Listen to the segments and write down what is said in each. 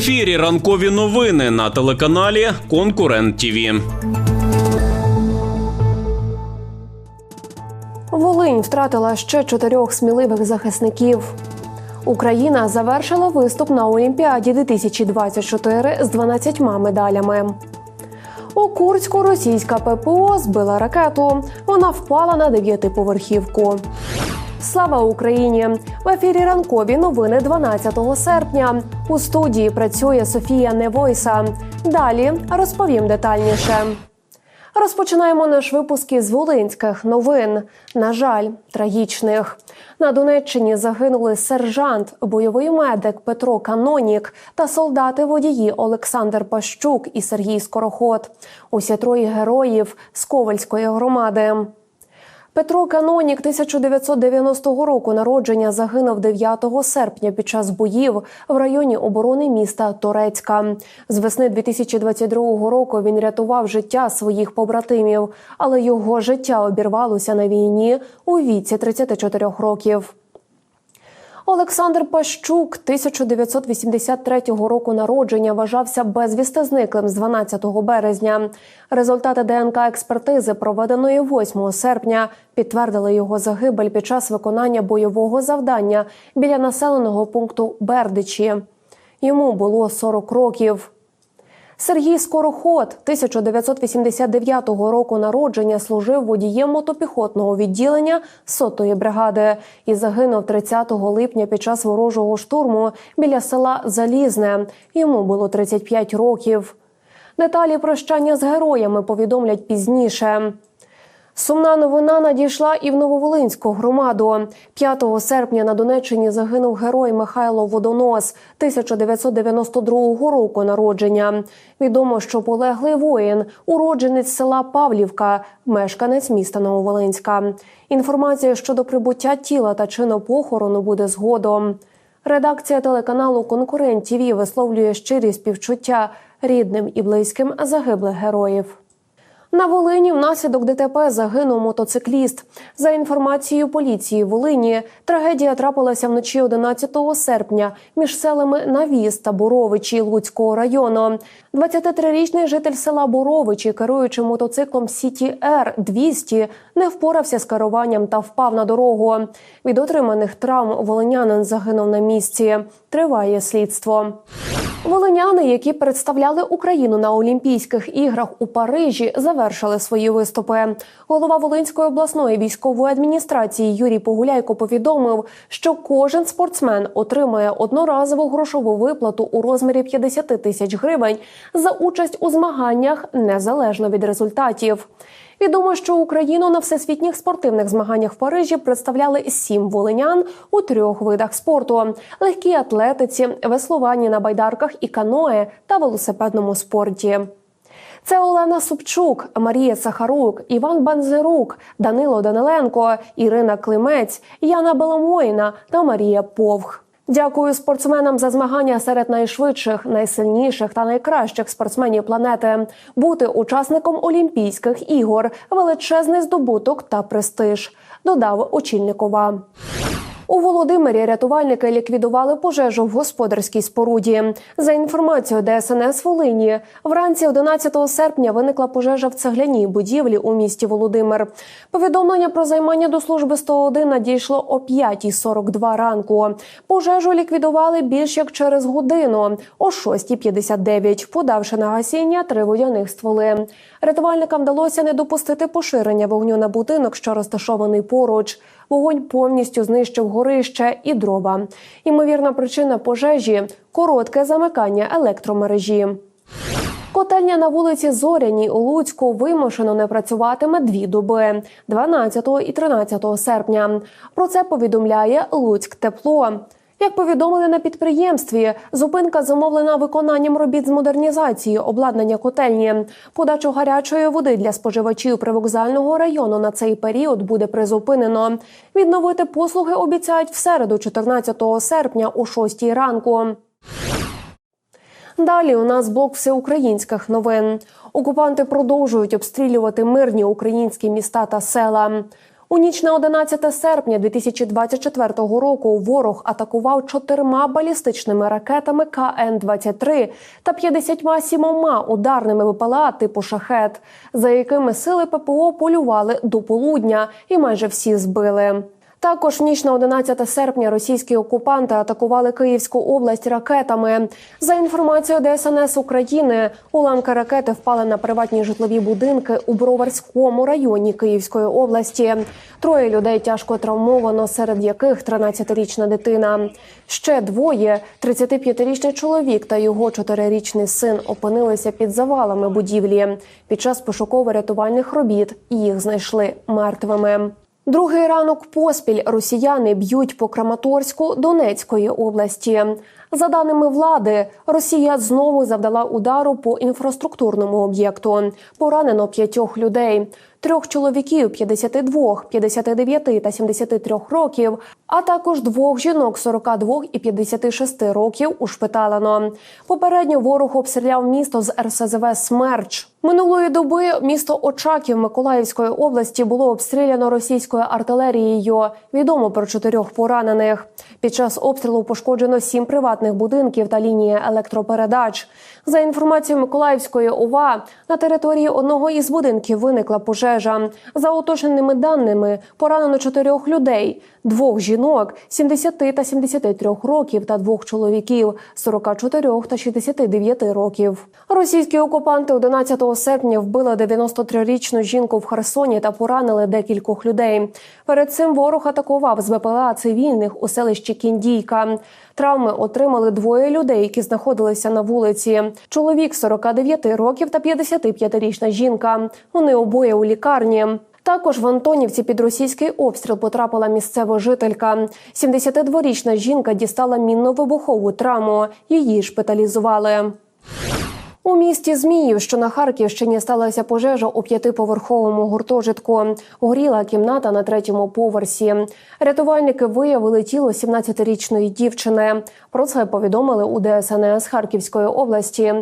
ефірі ранкові новини на телеканалі Конкурент ТІВІ. Волинь втратила ще чотирьох сміливих захисників. Україна завершила виступ на Олімпіаді 2024 з 12 медалями. У Курську російська ППО збила ракету. Вона впала на дев'ятиповерхівку. Слава Україні! В ефірі ранкові новини 12 серпня. У студії працює Софія Невойса. Далі розповім детальніше. Розпочинаємо наш випуск із волинських новин. На жаль, трагічних. На Донеччині загинули сержант, бойовий медик Петро Канонік та солдати водії Олександр Пащук і Сергій Скороход. Усі троє героїв з Ковальської громади. Петро Канонік 1990 року народження загинув 9 серпня під час боїв в районі оборони міста Торецька. З весни 2022 року він рятував життя своїх побратимів, але його життя обірвалося на війні у віці 34 років. Олександр Пащук 1983 року народження вважався безвісти зниклим з 12 березня. Результати ДНК експертизи, проведеної 8 серпня, підтвердили його загибель під час виконання бойового завдання біля населеного пункту Бердичі. Йому було 40 років. Сергій Скороход 1989 року народження служив водієм мотопіхотного відділення сотої бригади і загинув 30 липня під час ворожого штурму біля села Залізне. Йому було 35 років. Деталі прощання з героями повідомлять пізніше. Сумна новина надійшла і в Нововолинську громаду. 5 серпня на Донеччині загинув герой Михайло Водонос 1992 року народження. Відомо, що полеглий воїн, уродженець села Павлівка, мешканець міста Нововолинська. Інформація щодо прибуття тіла та чину похорону буде згодом. Редакція телеканалу Конкурент ТІВІ висловлює щирі співчуття рідним і близьким загиблих героїв. На Волині внаслідок ДТП загинув мотоцикліст. За інформацією поліції Волині, трагедія трапилася вночі 11 серпня між селами Навіс та Боровичі Луцького району. 23-річний житель села Боровичі, керуючи мотоциклом Сіті Р 200 не впорався з керуванням та впав на дорогу. Від отриманих травм волинянин загинув на місці. Триває слідство. Волиняни, які представляли Україну на Олімпійських іграх у Парижі, завершили свої виступи. Голова Волинської обласної військової адміністрації Юрій Погуляйко повідомив, що кожен спортсмен отримає одноразову грошову виплату у розмірі 50 тисяч гривень за участь у змаганнях незалежно від результатів. Відомо, що Україну на всесвітніх спортивних змаганнях в Парижі представляли сім волинян у трьох видах спорту: легкій атлетиці, веслуванні на байдарках і каное та велосипедному спорті. Це Олена Супчук, Марія Сахарук, Іван Банзерук, Данило Даниленко, Ірина Климець, Яна Беломоїна та Марія Повх. Дякую спортсменам за змагання серед найшвидших, найсильніших та найкращих спортсменів планети. Бути учасником Олімпійських ігор величезний здобуток та престиж. Додав очільникова. У Володимирі рятувальники ліквідували пожежу в господарській споруді. За інформацією ДСНС Волині, вранці 11 серпня виникла пожежа в цегляній будівлі у місті Володимир. Повідомлення про займання до служби 101 надійшло о 5.42 ранку. Пожежу ліквідували більш як через годину о 6.59, подавши на гасіння три водяних стволи. Рятувальникам вдалося не допустити поширення вогню на будинок, що розташований поруч. Вогонь повністю знищив горище і дрова. Ймовірна причина пожежі коротке замикання електромережі. Котельня на вулиці Зоряній у Луцьку вимушено не працюватиме дві доби 12 і 13 серпня. Про це повідомляє Луцьк Тепло. Як повідомили на підприємстві, зупинка замовлена виконанням робіт з модернізації обладнання котельні. Подачу гарячої води для споживачів привокзального району на цей період буде призупинено. Відновити послуги обіцяють в середу, 14 серпня, о 6 ранку. Далі у нас блок всеукраїнських новин. Окупанти продовжують обстрілювати мирні українські міста та села. У ніч на 11 серпня 2024 року ворог атакував чотирма балістичними ракетами КН-23 та 57 ударними ВПЛА типу шахет, за якими сили ППО полювали до полудня і майже всі збили. Також в ніч на 11 серпня російські окупанти атакували Київську область ракетами. За інформацією ДСНС України, уламки ракети впали на приватні житлові будинки у Броварському районі Київської області. Троє людей тяжко травмовано, серед яких 13-річна дитина. Ще двоє 35-річний чоловік та його 4-річний син опинилися під завалами будівлі. Під час пошуково-рятувальних робіт їх знайшли мертвими. Другий ранок поспіль росіяни б'ють по Краматорську Донецької області. За даними влади, Росія знову завдала удару по інфраструктурному об'єкту. Поранено п'ятьох людей. Трьох чоловіків 52, 59 та 73 років, а також двох жінок 42 і 56 років ушпиталено. Попередньо ворог обстріляв місто з РСЗВ Смерч. Минулої доби місто Очаків Миколаївської області було обстріляно російською артилерією. Відомо про чотирьох поранених. Під час обстрілу пошкоджено сім приватних будинків та лінії електропередач. За інформацією Миколаївської ОВА, на території одного із будинків виникла пожежа. За уточненими даними, поранено чотирьох людей: двох жінок 70 та 73 років та двох чоловіків 44 та 69 років. Російські окупанти 11 серпня вбили 93-річну жінку в Херсоні та поранили декількох людей. Перед цим ворог атакував з БПЛА цивільних у селищі Кіндійка. Травми отримали двоє людей, які знаходилися на вулиці. Чоловік 49 років та 55-річна жінка. Вони обоє у лікарні. Також в Антонівці під російський обстріл потрапила місцева жителька. 72-річна жінка дістала мінно-вибухову травму. Її шпиталізували. У місті Зміїв, що на Харківщині, сталася пожежа у п'ятиповерховому гуртожитку. Горіла кімната на третьому поверсі. Рятувальники виявили тіло 17-річної дівчини. Про це повідомили у ДСНС Харківської області.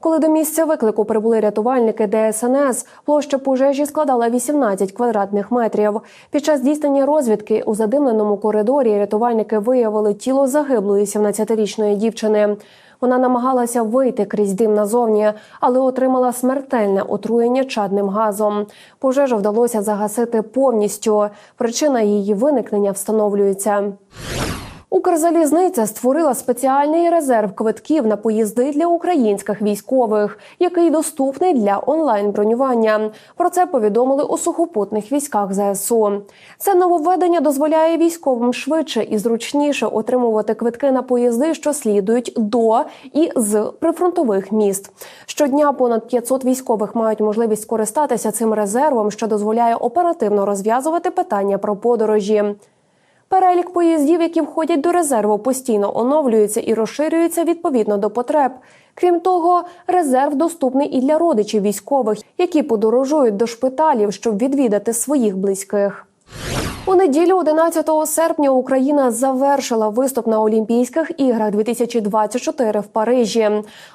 Коли до місця виклику прибули рятувальники ДСНС, площа пожежі складала 18 квадратних метрів. Під час здійснення розвідки у задимленому коридорі рятувальники виявили тіло загиблої 17-річної дівчини. Вона намагалася вийти крізь дим назовні, але отримала смертельне отруєння чадним газом. Пожежу вдалося загасити повністю. Причина її виникнення встановлюється. Укрзалізниця створила спеціальний резерв квитків на поїзди для українських військових, який доступний для онлайн бронювання. Про це повідомили у сухопутних військах ЗСУ. Це нововведення дозволяє військовим швидше і зручніше отримувати квитки на поїзди, що слідують до і з прифронтових міст. Щодня понад 500 військових мають можливість скористатися цим резервом, що дозволяє оперативно розв'язувати питання про подорожі. Перелік поїздів, які входять до резерву, постійно оновлюється і розширюється відповідно до потреб. Крім того, резерв доступний і для родичів військових, які подорожують до шпиталів, щоб відвідати своїх близьких. У неділю, 11 серпня, Україна завершила виступ на Олімпійських іграх 2024 в Парижі.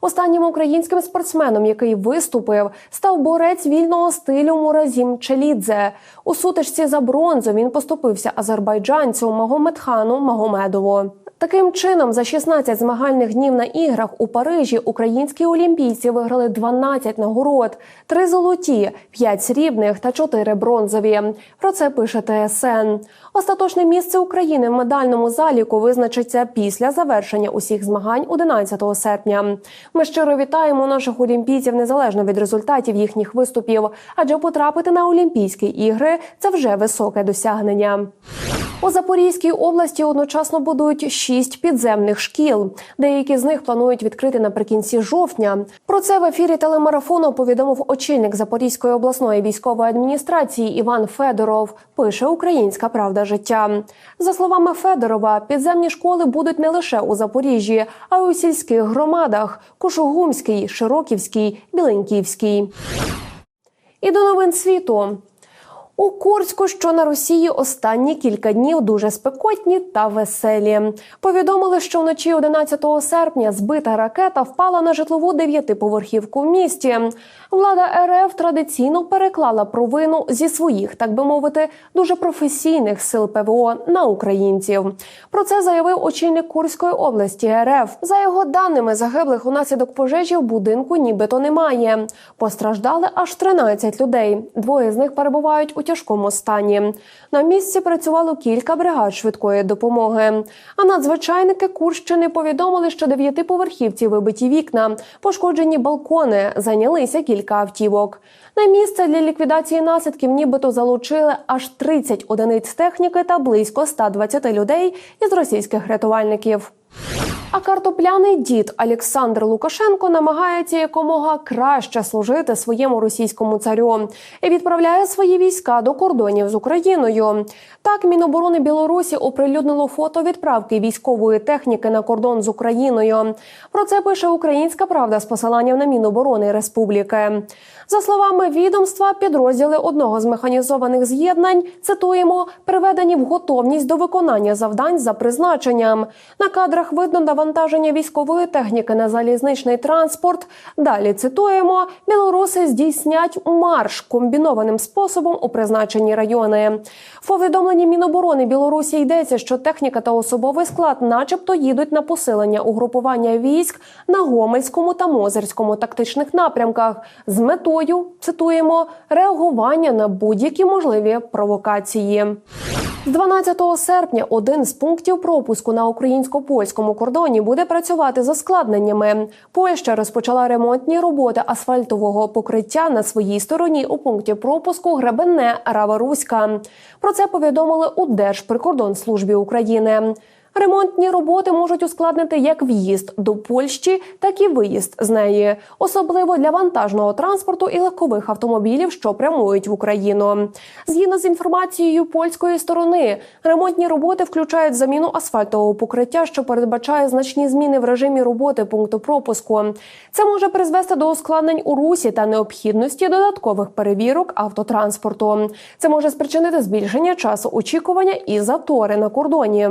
Останнім українським спортсменом, який виступив, став борець вільного стилю Муразім Челідзе. У сутичці за бронзу він поступився азербайджанцю Магомедхану Магомедову. Таким чином, за 16 змагальних днів на іграх у Парижі українські олімпійці виграли 12 нагород: 3 золоті, 5 срібних та 4 бронзові. Про це пише ТСН. Остаточне місце України в медальному заліку визначиться після завершення усіх змагань 11 серпня. Ми щиро вітаємо наших олімпійців незалежно від результатів їхніх виступів, адже потрапити на Олімпійські ігри це вже високе досягнення. У Запорізькій області одночасно будують шість підземних шкіл. Деякі з них планують відкрити наприкінці жовтня. Про це в ефірі телемарафону повідомив очільник Запорізької обласної військової адміністрації Іван Федоров. Пише Українська Правда життя. За словами Федорова, підземні школи будуть не лише у Запоріжжі, а й у сільських громадах: Кушугумській, Широківській, Біленьківській. І до новин світу. У Курську, що на Росії, останні кілька днів дуже спекотні та веселі. Повідомили, що вночі 11 серпня збита ракета впала на житлову дев'ятиповерхівку в місті. Влада РФ традиційно переклала провину зі своїх, так би мовити, дуже професійних сил ПВО на українців. Про це заявив очільник Курської області РФ. За його даними, загиблих унаслідок пожежі в будинку нібито немає. Постраждали аж 13 людей. Двоє з них перебувають у тяжкому стані. На місці працювало кілька бригад швидкої допомоги. А надзвичайники Курщини повідомили, що дев'ятиповерхівці вибиті вікна, пошкоджені балкони, зайнялися кілька автівок. На місце для ліквідації наслідків нібито залучили аж 30 одиниць техніки та близько 120 людей із російських рятувальників. А картопляний дід Олександр Лукашенко намагається якомога краще служити своєму російському царю і відправляє свої війська до кордонів з Україною. Так, Міноборони Білорусі оприлюднило фото відправки військової техніки на кордон з Україною. Про це пише Українська Правда з посиланням на Міноборони Республіки. За словами відомства, підрозділи одного з механізованих з'єднань цитуємо приведені в готовність до виконання завдань за призначенням. На кадрах видно навантаження військової техніки на залізничний транспорт. Далі цитуємо: білоруси здійснять марш комбінованим способом у призначені райони. В повідомленні Міноборони Білорусі йдеться, що техніка та особовий склад, начебто, їдуть на посилення угрупування військ на Гомельському та Мозерському тактичних напрямках з метою цитуємо реагування на будь-які можливі провокації. З 12 серпня один з пунктів пропуску на українсько-польському кордоні буде працювати з складненнями. Польща розпочала ремонтні роботи асфальтового покриття на своїй стороні у пункті пропуску Гребенне Рава-Руська. Про це повідомили у Держприкордонслужбі України. Ремонтні роботи можуть ускладнити як в'їзд до Польщі, так і виїзд з неї, особливо для вантажного транспорту і легкових автомобілів, що прямують в Україну. Згідно з інформацією польської сторони, ремонтні роботи включають заміну асфальтового покриття, що передбачає значні зміни в режимі роботи пункту пропуску. Це може призвести до ускладнень у русі та необхідності додаткових перевірок автотранспорту. Це може спричинити збільшення часу очікування і затори на кордоні.